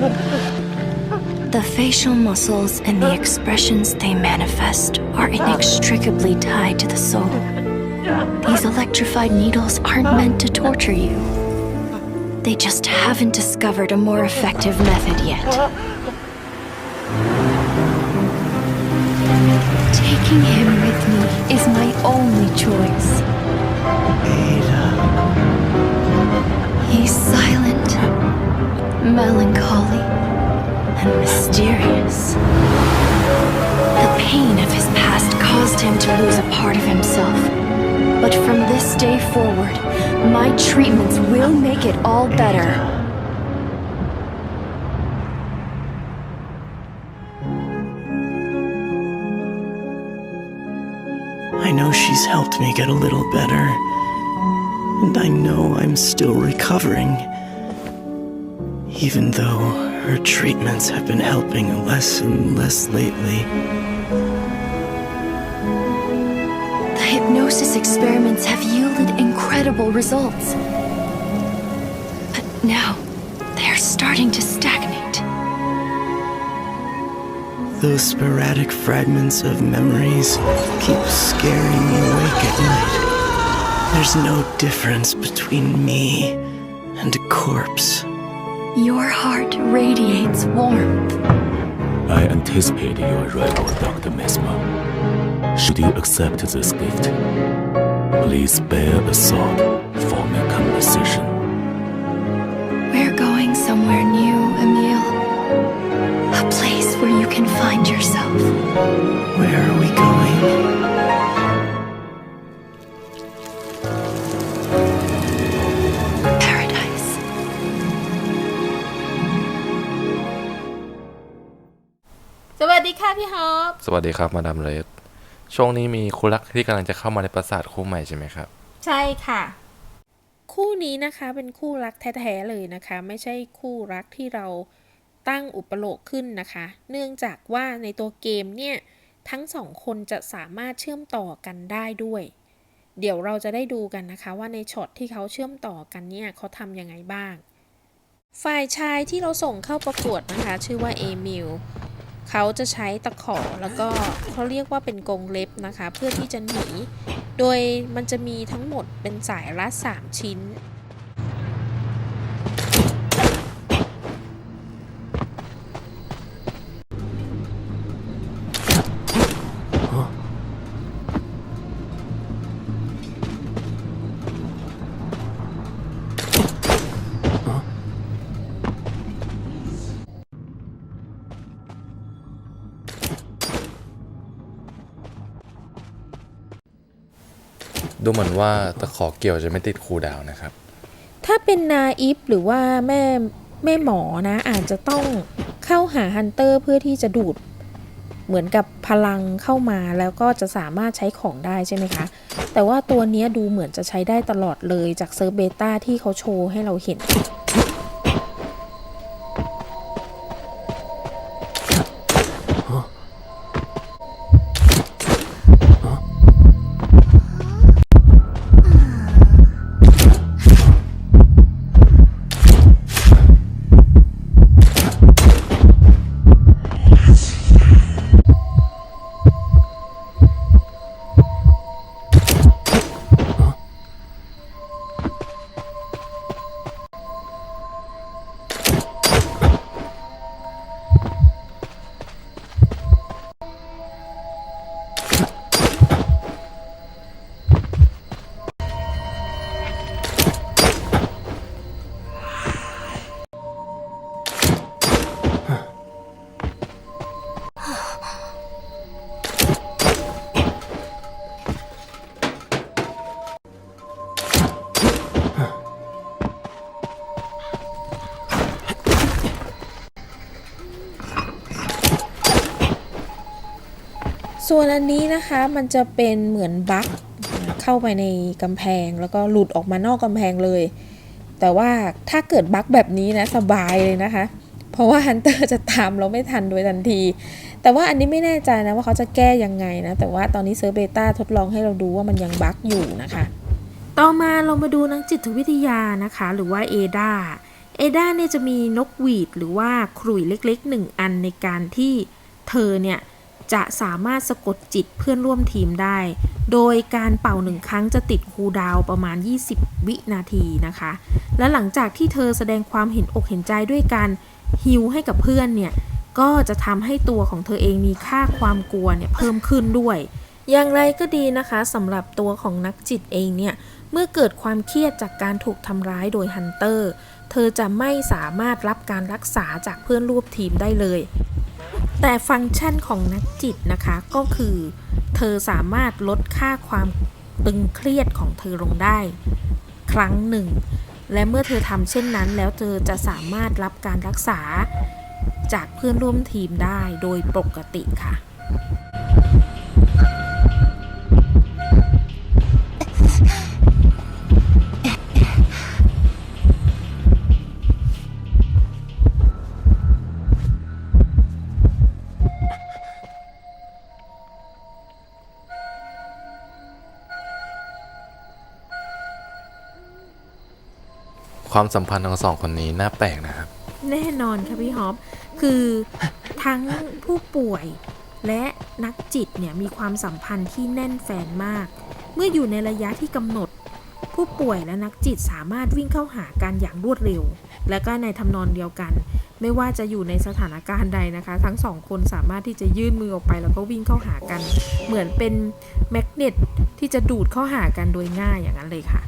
The facial muscles and the expressions they manifest are inextricably tied to the soul. These electrified needles aren't meant to torture you. They just haven't discovered a more effective method yet. Taking him with me is my only choice. He's silent, melancholy, and mysterious. The pain of his past caused him to lose a part of himself. But from this day forward, my treatments will make it all better. I know she's helped me get a little better. And I know I'm still recovering. Even though her treatments have been helping less and less lately. The hypnosis experiments have yielded incredible results. But now, they're starting to stagnate. Those sporadic fragments of memories keep scaring me awake at night. There's no difference between me and a corpse. Your heart radiates warmth. I anticipate your arrival, Dr. Mesmer. Should you accept this gift, please bear a sword for my conversation. พี่ฮอปสวัสดีครับมาดามเรสช่วงนี้มีคู่รักที่กำลังจะเข้ามาในปราสาทคู่ใหม่ใช่ไหมครับ ใช่ค่ะ คู่นี้นะคะเป็นคู่รักแท้ๆเลยนะคะ ไม่ใช่คู่รักที่เราตั้งอุปโลกขึ้นนะคะ เนื่องจากว่าในตัวเกมเนี่ยทั้งสองคนจะสามารถเชื่อมต่อกันได้ด้วย เดี๋ยวเราจะได้ดูกันนะคะว่าในช็อตที่เขาเชื่อมต่อกันเนี่ยเขาทำยังไงบ้าง ฝ่ายชายที่เราส่งเข้าประกวดนะคะ ชื่อว่าเอมิล เขาจะใช้ตะขอแล้วก็เขาเรียกว่าเป็นกรงเล็บนะคะ เพื่อที่จะหนี โดยมันจะมีทั้งหมดเป็นสายละ 3 ชิ้น ดูเหมือนว่าตะขอเกี่ยวจะไม่ติดคูดาวนะครับ ถ้าเป็นนาอิฟหรือว่าแม่แม่หมอนะ อาจจะต้องเข้าหาฮันเตอร์เพื่อที่จะดูดเหมือนกับพลังเข้ามาแล้วก็จะสามารถใช้ของได้ใช่ไหมคะ แต่ว่าตัวนี้ดูเหมือนจะใช้ได้ตลอดเลยจากเซิร์ฟเบต้าที่เขาโชว์ให้เราเห็น ส่วนอันนี้นะคะมันจะเป็นเหมือนบั๊กเข้าไปในกำแพงแล้วก็หลุดออกมานอกกำแพงเลย แต่ว่าถ้าเกิดบั๊กแบบนี้นะสบายเลยนะคะ เพราะว่าฮันเตอร์จะตามเราไม่ทันโดยทันที แต่ว่าอันนี้ไม่แน่ใจนะว่าเขาจะแก้ยังไงนะ แต่ว่าตอนนี้เซิร์ฟเบต้าทดลองให้เราดูว่ามันยังบั๊กอยู่นะคะ ต่อมาเรามาดูนักจิตวิทยานะคะ หรือว่าเอดาเอดาเนี่ยจะมีนกหวีดหรือว่าขลุ่ยเล็กๆหนึ่งอันในการที่เธอเนี่ย จะสามารถสะกดจิตเพื่อนร่วมทีมได้ โดยการเป่าหนึ่งครั้งจะติดคูดาวประมาณ 20 วินาทีนะคะ และหลังจากที่เธอแสดงความเห็นอกเห็นใจด้วยการฮิวให้กับเพื่อนเนี่ย ก็จะทำให้ตัวของเธอเองมีค่าความกลัวเนี่ยเพิ่มขึ้นด้วย อย่างไรก็ดีนะคะสำหรับตัวของนักจิตเองเนี่ย เมื่อเกิดความเครียดจากการถูกทำร้ายโดยฮันเตอร์ เธอจะไม่สามารถรับการรักษาจากเพื่อนร่วมทีมได้เลย แต่ฟังก์ชันของนักจิตนะคะก็คือ เธอสามารถลดค่าความตึงเครียดของเธอลงได้ ครั้งหนึ่ง และเมื่อเธอทำเช่นนั้น แล้วเธอจะสามารถรับการรักษาจากเพื่อนร่วมทีมได้โดยปกติค่ะ ความสัมพันธ์ของสองคนนี้น่าแปลกนะครับ แน่นอนค่ะพี่ฮอปคือทั้งผู้ป่วยและนักจิตเนี่ยมีความสัมพันธ์ที่แน่นแฟนมาก เมื่ออยู่ในระยะที่กำหนด ผู้ป่วยและนักจิตสามารถวิ่งเข้าหากันอย่างรวดเร็ว และก็ในทำนองเดียวกัน ไม่ว่าจะอยู่ในสถานการณ์ใดนะคะ ทั้งสองคนสามารถที่จะยื่นมือออกไป แล้วก็วิ่งเข้าหากัน เหมือนเป็นแมกเนตที่จะดูดเข้าหากันโดยง่ายอย่างนั้นเลยค่ะ